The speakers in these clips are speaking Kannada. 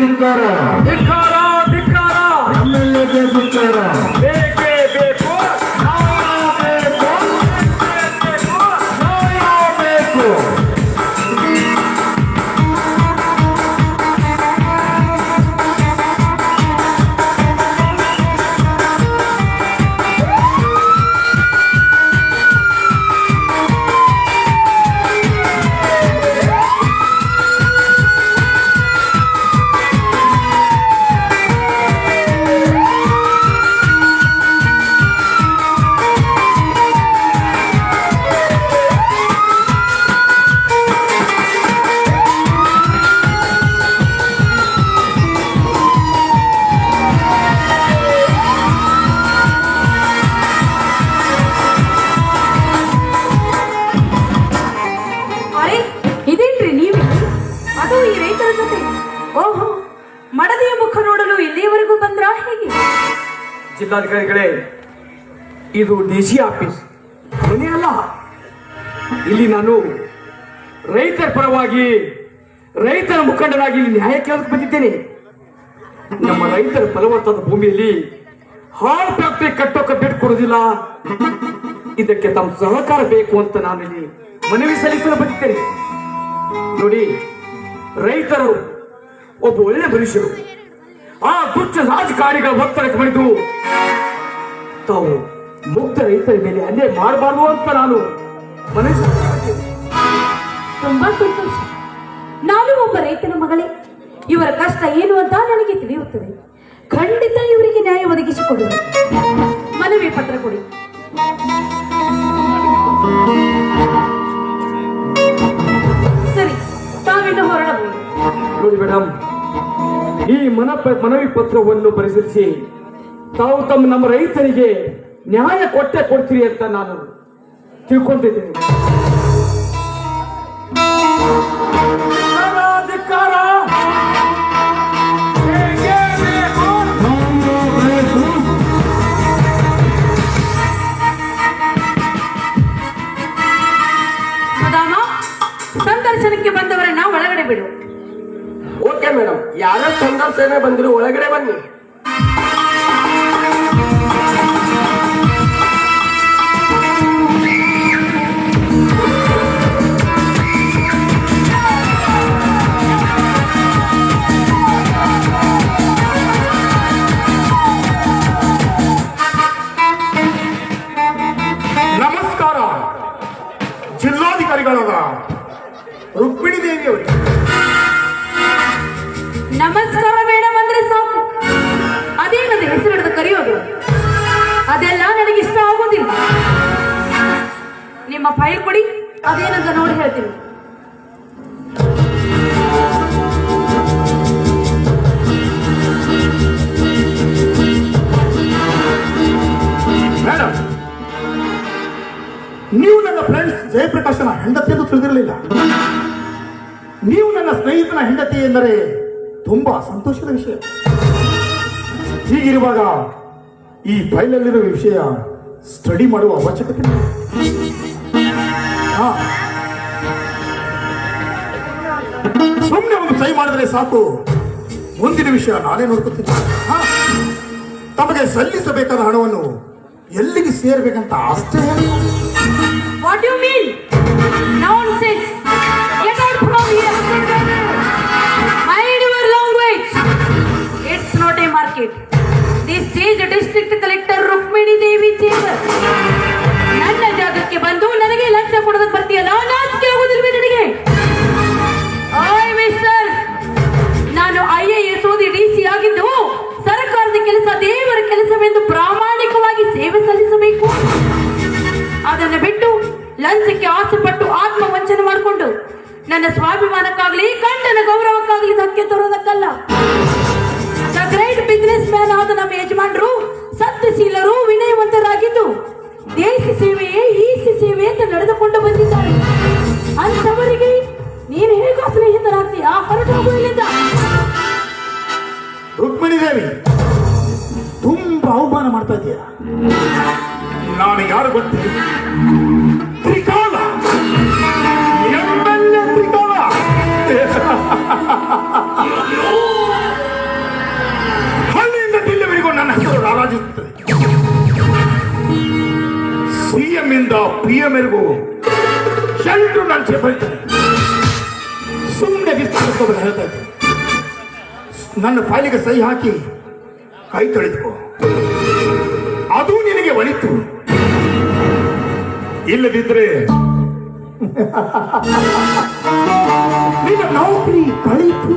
ಧಿಕ್ಕಾರ? ಜಿಲ್ಲಾಧಿಕಾರಿಗಳೇ, ಇದು ಡಿ ಸಿ ಆಫೀಸ್. ಮನೆ ಅಲ್ಲ. ಇಲ್ಲಿ ನಾನು ರೈತರ ಪರವಾಗಿ, ರೈತರ ಮುಖಂಡರಾಗಿ ಇಲ್ಲಿ ನ್ಯಾಯ ಕೇಳಕ್ಕೆ ಬಂದಿದ್ದೇನೆ. ನಮ್ಮ ರೈತರ ಫಲವತ್ತಾದ ಭೂಮಿಯಲ್ಲಿ ಹಾಲು ಫ್ಯಾಕ್ಟರಿ ಕಟ್ಟೋಕೆ ಬಿಟ್ಟು ಕೊಡೋದಿಲ್ಲ ಇದಕ್ಕೆ ತಮ್ಮ ಸಹಕಾರ ಬೇಕು ಅಂತ ನಾನು ಇಲ್ಲಿ ಮನವಿ ಸಲ್ಲಿಸಲು ಬಂದಿದ್ದೇನೆ. ನೋಡಿ, ರೈತರು ಒಬ್ಬ ಒಳ್ಳೆ ಮನುಷ್ಯರು. ಆ ತುಚ್ಛ ರಾಜಕಾರಣಿಗಳ ಒತ್ತಡಕ್ಕೆ ಮಣಿದು ತಾವು ಮುಕ್ತ ರೈತರ ಮೇಲೆ ಅನ್ಯಾಯ ಮಾಡಬಾರ್ದು ಅಂತ ನಾನು ಮನಸ್ಸು ತುಂಬಾ ಸಂತೋಷ. ನಾನು ಒಬ್ಬ ರೈತನ ಮಗಳೇ. ಇವರ ಕಷ್ಟ ಏನು ಅಂತ ನನಗೆ ತಿಳಿಯುತ್ತದೆ. ಖಂಡಿತ ಇವರಿಗೆ ನ್ಯಾಯ ಒದಗಿಸಿಕೊಡು. ಮನವಿ ಪತ್ರ ಕೊಡಿ. ಸರಿ ತಾವಿನ್ನು ಹೊರಡಬಹುದು. ನೋಡಿ ಮೇಡಮ್ ಈ ಮನ ಮನವಿ ಪತ್ರವನ್ನು ಪರಿಶೀಲಿಸಿ. ತಾವು ತಮ್ಮ ನಮ್ಮ ರೈತರಿಗೆ ನ್ಯಾಯ ಕೊಟ್ಟೆ ಕೊಡ್ತೀರಿ ಅಂತ ನಾನು ತಿಳ್ಕೊಂಡಿದ್ದೀನಿ. ಸಂದರ್ಶನಕ್ಕೆ ಬಂದವರನ್ನ ಒಳಗಡೆ ಬಿಡು. ಓಕೆ ಮೇಡಮ್ ಯಾರ ಸಂದರ್ಶನ ಬಂದ್ರು ಒಳಗಡೆ ಬನ್ನಿ. ನೀವು ನನ್ನ ಫ್ರೆಂಡ್ಸ್ ಜಯಪ್ರಕಾಶನ ಹೆಂಡತಿ ಎಂದು ತಿಳಿದಿರಲಿಲ್ಲ. ನೀವು ನನ್ನ ಸ್ನೇಹಿತನ ಹೆಂಡತಿ ಎಂದರೆ ತುಂಬಾ ಸಂತೋಷದ ವಿಷಯ. ಹೀಗಿರುವಾಗ ಈ ಫೈಲಲ್ಲಿರುವ ವಿಷಯ ಸ್ಟಡಿ ಮಾಡುವ ಅವಶ್ಯಕತೆ. ಸುಮ್ಮನೆ ಒಂದು ಸೈ ಮಾಡಿದ್ರೆ ಸಾಕು. ಮುಂದಿನ ವಿಷಯ ನಾನೇ ನೋಡ್ಕೊತೀನಿ. ತಮಗೆ ಸಲ್ಲಿಸಬೇಕಾದ ಹಣವನ್ನು ಎಲ್ಲಿಗೆ ಸೇರ್ಬೇಕಂತ ಅಷ್ಟೇ ಹೇಳಿ ವಾಟ್ ಯು ಮೀನ್ ಸತ್ಯಶೀಲರು ವಿನಯವಂತರಾಗಿದ್ದು ದೇಶ ಸೇವೆಯೇ ಈಸಿ ಸೇವೆ ಅಂತ ನಡೆದುಕೊಂಡು ಬಂದಿದ್ದಾರೆ. ಅಂತವರಿಗೆ ನೀನು ಹೇಗೋ ಆ ಹೊರಟು ಹೋಗು ಇಲ್ಲಿಂದ. ರುಕ್ಮಿಣಿ ದೇವಿ ತುಂಬಾ ಅವಮಾನ ಮಾಡ್ತಾ ಇದೀಯ ನಾನು ಯಾರು ಗೊತ್ತಿಲ್ಲ. ಸಿಎಂ ಪ್ರಿಯ ಎಂ ವರೆಗೂ ಎಲ್ರು ನನ್ನ ಸುಮ್ಮನೆ ವಿಸ್ತಾರಿಸ್ಕೋಬೇಕು ಹೇಳ್ತಾ ಇದ್ದೆ. ನನ್ನ ಫೈಲಿಗೆ ಸಹಿ ಹಾಕಿ ಕೈ ತೊಳೆದುಕೋ. ಅದು ನಿನಗೆ ಒಳಿತು. ಇಲ್ಲದಿದ್ರೆ ನಿನ್ನ ನೌಕರಿ ಕಳೀತು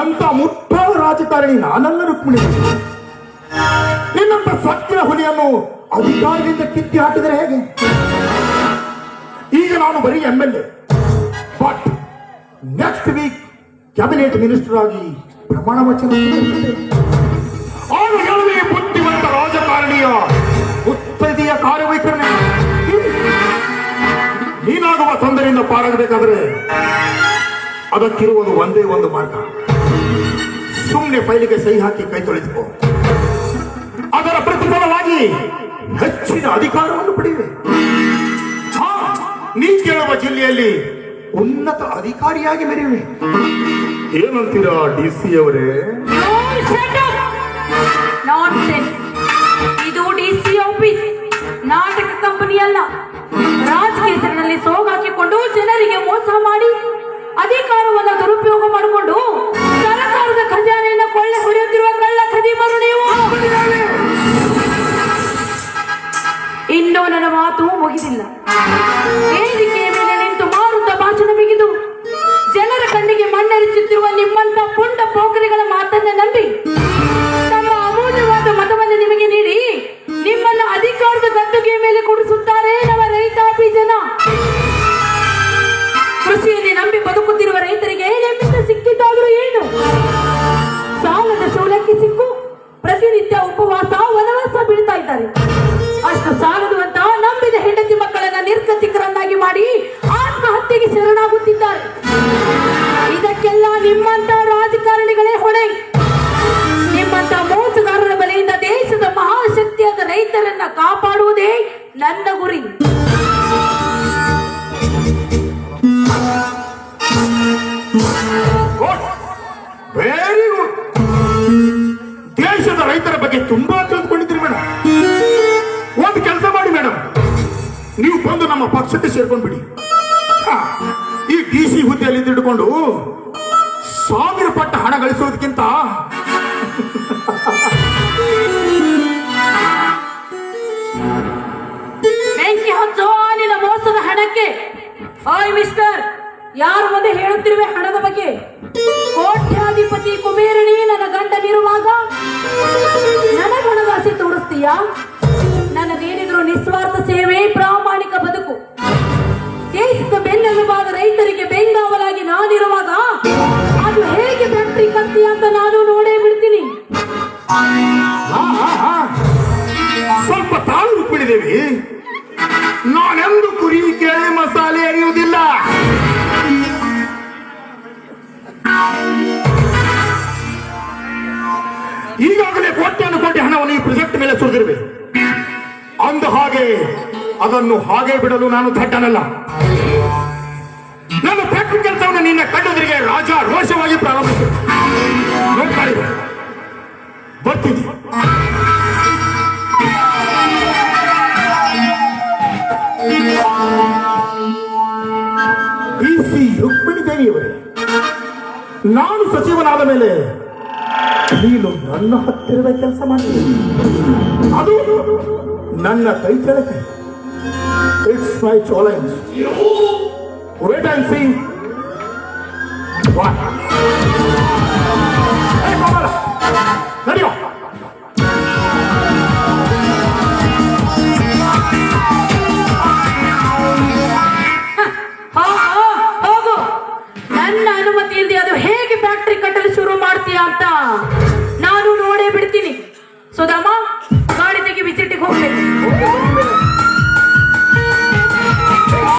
ಅಂತ ಮುಟ್ಟಾದ ರಾಜಕಾರಣಿ ನಾನಲ್ಲ ರುಕ್ಮಿಣಿ. ನಿನ್ನಂತ ಸತ್ಯ ಹುಲಿಯನ್ನು ಅಧಿಕಾರದಿಂದ ಕಿತ್ತಿ ಹಾಕಿದರೆ ಹೇಗೆ? ಈಗ ನಾನು ಬರೀ M L A but next week cabinet minister ಆಗಿ ಪ್ರಮಾಣ ವಚನ ಹೇಳುವೆ ಬುದ್ಧಿವಂತ ರಾಜಕಾರಣಿಯ ಉತ್ತದಿಯ ಕಾರ್ಯವೈಖರಣೆ ನೀನಾಗುವ ತೊಂದರೆಯಿಂದ ಪಾರಾಗಬೇಕಾದ್ರೆ ಅದಕ್ಕಿರುವುದು ಒಂದೇ ಒಂದು ಮಾರ್ಗ. ಸುಮ್ಮನೆ ಫೈಲಿಗೆ ಸಹಿ ಹಾಕಿ ಕೈ ತೊಳೆದುಕೋ. ಅದರ ಪ್ರತಿಫಲವಾಗಿ ಹೆಚ್ಚಿನ ಅಧಿಕಾರವನ್ನು ಪಡೆಯುವೆ. ನೀ ಕೇಳುವ ಜಿಲ್ಲೆಯಲ್ಲಿ ಉನ್ನತ ಅಧಿಕಾರಿಯಾಗಿ ಮೆರೆಯುವೆ. ಏನಂತೀರಾ ಡಿ ಸಿ ಅವರೇ? ಇದು ಇದು ಡಿಸಿ ಆಫೀಸ್ ನಾಟಕ ಕಂಪನಿ ಅಲ್ಲ. ರಾಜಕೀಯ ಸೋಗಾಕಿಕೊಂಡು ಜನರಿಗೆ ಮೋಸ ಮಾಡಿ ಅಧಿಕಾರವನ್ನು ದುರುಪಯೋಗ ಮಾಡಿಕೊಂಡು ಶರಣಾಗುತ್ತಿದ್ದಾರೆ ಇದಕ್ಕೆಲ್ಲ ನಿಮ್ಮಂತ ರಾಜಕಾರಣಿಗಳೇ ಹೊಣೆ. ನಿಮ್ಮಂತ ಮೋಸಗಾರರ ಬಲೆಯಿಂದ ದೇಶದ ಮಹಾಶಕ್ತಿಯಾದ ರೈತರನ್ನ ಕಾಪಾಡುವುದೇ ನನ್ನ ಗುರಿ. ವೆರಿ ಗುಡ್ ದೇಶದ ರೈತರ ಬಗ್ಗೆ ತುಂಬಾ ತಿಳಿದುಕೊಂಡಿದ್ದೀರಿ ಮೇಡಮ್. ಒಂದು ಕೆಲಸ ಮಾಡಿ ಮೇಡಮ್. ನೀವು ಬಂದು ನಮ್ಮ ಪಕ್ಷಕ್ಕೆ ಸೇರ್ಕೊಂಡ್ಬಿಡಿ. ಡಿ ಸಿ ಹುದ್ದೆಯಲ್ಲಿ ಹಿಡ್ಕೊಂಡು ಸಾವಿರ ಪಟ್ಟ ಹಣ ಗಳಿಸೋದಕ್ಕಿಂತ ಬೆಂಕಿ ಹಚ್ಚೋ ನಿನ್ನ ಮೋಸದ ಹಣಕ್ಕೆ. ಹಾಯ್ ಮಿಸ್ಟರ್, ಯಾರು ಮುಂದೆ ಹೇಳುತ್ತಿರುವೆ ಹಣದ ಬಗ್ಗೆ? ಕೋಟ್ಯಾಧಿಪತಿ ಕುಬೇರಣಿ ನನ್ನ ಗಂಡನಿರುವಾಗ. ನನಗ ಹಣದಾಸಿ ತೋರಿಸ್ತೀಯ? ಮೇಲೆ ಸುರಿದಿರುವೆ ಅಂದ ಹಾಗೆ ಅದನ್ನು ಹಾಗೆ ಬಿಡಲು ನಾನು ದಟ್ಟನಲ್ಲ ನನ್ನ ಫ್ಯಾಕ್ಟ್ರಿ ಕೆಲಸವನ್ನು ನಿನ್ನ ಕಣ್ಣೆದುರಿಗೆ ರಾಜ ರೋಷವಾಗಿ ಪ್ರಾರಂಭಿಸಿದೆ. ಬರ್ತೀನಿ ನೀನು ನನ್ನ ಹತ್ತಿರದ ಕೆಲಸ ಮಾಡ್ತೀನಿ ಅದು ನನ್ನ ಕೈ ಕೆಳಗೆ it's my challenge wait and see ನಡೆಯೋ.